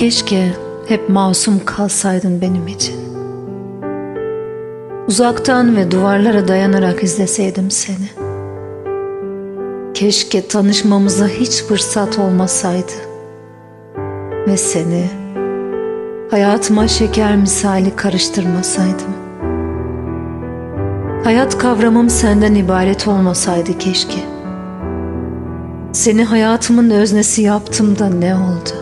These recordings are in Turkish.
Keşke hep masum kalsaydın benim için. Uzaktan ve duvarlara dayanarak izleseydim seni. Keşke tanışmamıza hiç fırsat olmasaydı. Ve seni hayatıma şeker misali karıştırmasaydım. Hayat kavramım senden ibaret olmasaydı keşke. Seni hayatımın öznesi yaptım da ne oldu?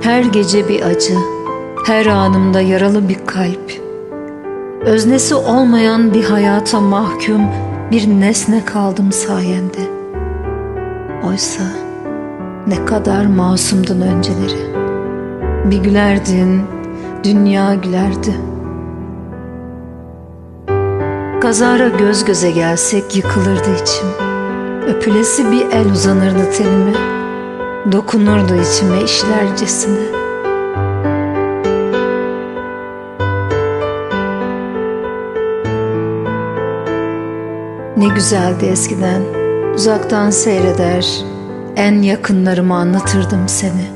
Her gece bir acı, her anımda yaralı bir kalp. Öznesi olmayan bir hayata mahkum bir nesne kaldım sayende. Oysa ne kadar masumdun önceleri. Bir gülerdin, dünya gülerdi. Kazara göz göze gelsek yıkılırdı içim. Öpülesi bir el uzanırdı tenime. Dokunurdu içime işlercesine. Ne güzeldi eskiden. Uzaktan seyreder, en yakınlarıma anlatırdım seni.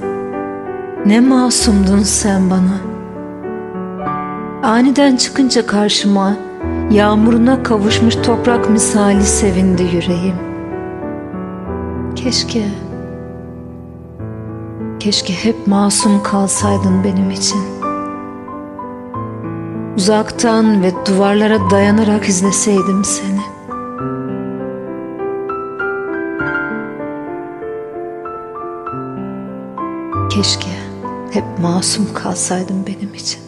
Ne masumdun sen bana. Aniden çıkınca karşıma yağmuruna kavuşmuş toprak misali sevindi yüreğim. Keşke Keşke hep masum kalsaydın benim için. Uzaktan ve duvarlara dayanarak izleseydim seni. Keşke hep masum kalsaydın benim için.